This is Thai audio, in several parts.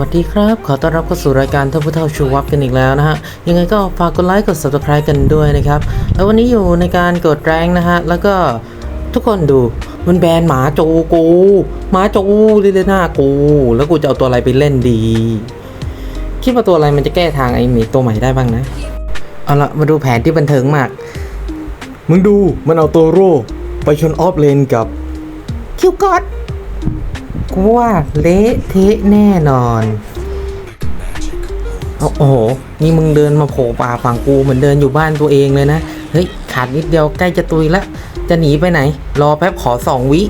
วัสดีครับ ขอต้อนรับเข้าสู่รายการท่านผู้เฒ่าชูวับกันอีกแล้วนะฮะ ยังไงก็ฝากกดไลค์กด subscribe กันด้วยนะครับ แล้ววันนี้อยู่ในการกดแรงนะฮะ แล้วก็ทุกคนดูมันแบนหมาจูกู หมาจูลิเลน่ากู แล้วกูจะเอาตัวอะไรไปเล่นดี คิดว่าตัวอะไรมันจะแก้ทางไอหมีตัวใหม่ได้บ้างนะ เอาละมาดูแผนที่บันเทิงมาก มึงดูมันเอาตัวโร่ไปชนออฟเลนกับคิวกอด กูว่าเละเทะแน่นอนเอาโอ้โห นี่มึงเดินมาโผล่ป่าฝั่งกูเหมือนเดินอยู่บ้านตัวเองเลยนะ เฮ้ย ขาดนิดเดียวใกล้จะตุยละ จะหนีไปไหน รอแป๊บขอสองวิ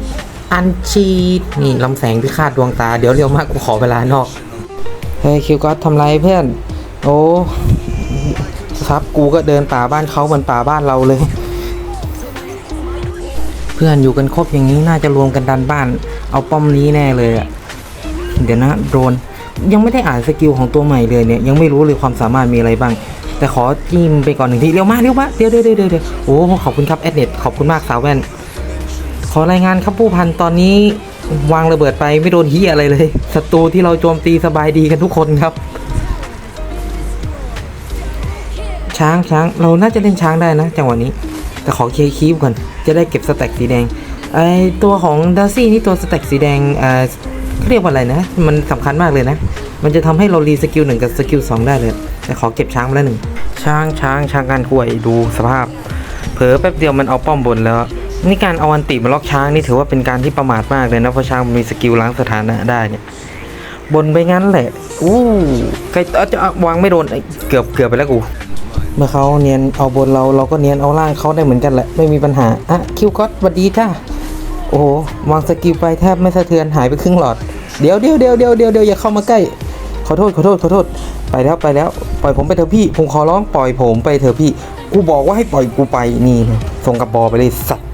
อันชีดนี่ลำแสงพิฆาตดวงตา เดี๋ยวเร็วมากกูขอเวลานอก เฮ้ยคิวก็ทำไรเพื่อน โอ้ครับกูก็เดินป่าบ้านเขาเหมือนป่าบ้านเราเลย เพื่อนอยู่กันครบอย่างนี้น่าจะรวมกันดันบ้าน เอาป้อมนี้แน่เลยอะเดี๋ยวนะโดรนยังไม่ได้อ่านสกิลของตัวใหม่เลยเนี่ยยังไม่รู้เลยความสามารถมีอะไรบ้าง แต่ขอจิ้มไปก่อนหนึ่งทีเร็วมากเร็วมากเดี๋ยวเดี๋ยวเดี๋ยวเดี๋ยวโอ้ขอบคุณครับแอดเน็ตขอบคุณมากสาวแว่น ขอรายงานครับผู้พันตอนนี้วางระเบิดไปไม่โดนเฮียอะไรเลยศัตรูที่เราโจมตีสบายดีกันทุกคนครับ ช้างช้างเราน่าจะเล่นช้างได้นะจังหวะนี้ แต่ขอเคลียร์คีบก่อนจะได้เก็บสแต็กสีแดง ไอตัวของดาซี่นี่ตัวสแต็กสีแดงเอ่อเขาเรียกว่าอะไรนะ มันสำคัญมากเลยนะ มันจะทำให้เรารีสกิลหนึ่งกับสกิลสองได้เลย แต่ขอเก็บช้างมาแล้วหนึ่ง ช้างช้างช้างการห่วยดูสภาพ เผลอแป๊บเดียวมันเอาป้อมบนแล้ว นี่การเอาอันติมาล็อกช้างนี่ถือว่าเป็นการที่ประมาทมากเลยนะ เพราะช้างมันมีสกิลล้างสถานะได้เนี่ย บนไปงั้นแหละ อู้ใครเอ้าจะเอาวางไม่โดนไอ้เกือบเกือบไปแล้วกู เมื่อเขาเนียนเอาบนเราเราก็เนียนเอาล่างเขาได้เหมือนกันแหละ ไม่มีปัญหา อะคิวก็อตสวัสดีจ้าโอ้โหวางสกิลไปแทบไม่สะเทือนหายไปครึ่งหลอด เดี๋ยวเดี๋ยวเดี๋ยวเดี๋ยวเดี๋ยวเดี๋ยวอย่าเข้ามาใกล้ ขอโทษขอโทษขอโทษ ไปแล้วไปแล้ว ปล่อยผมไปเถอะพี่ ผมขอร้องปล่อยผมไปเถอะพี่ กูบอกว่าให้ปล่อยกูไปนี่ส่งกับบอไปเลยสัตว์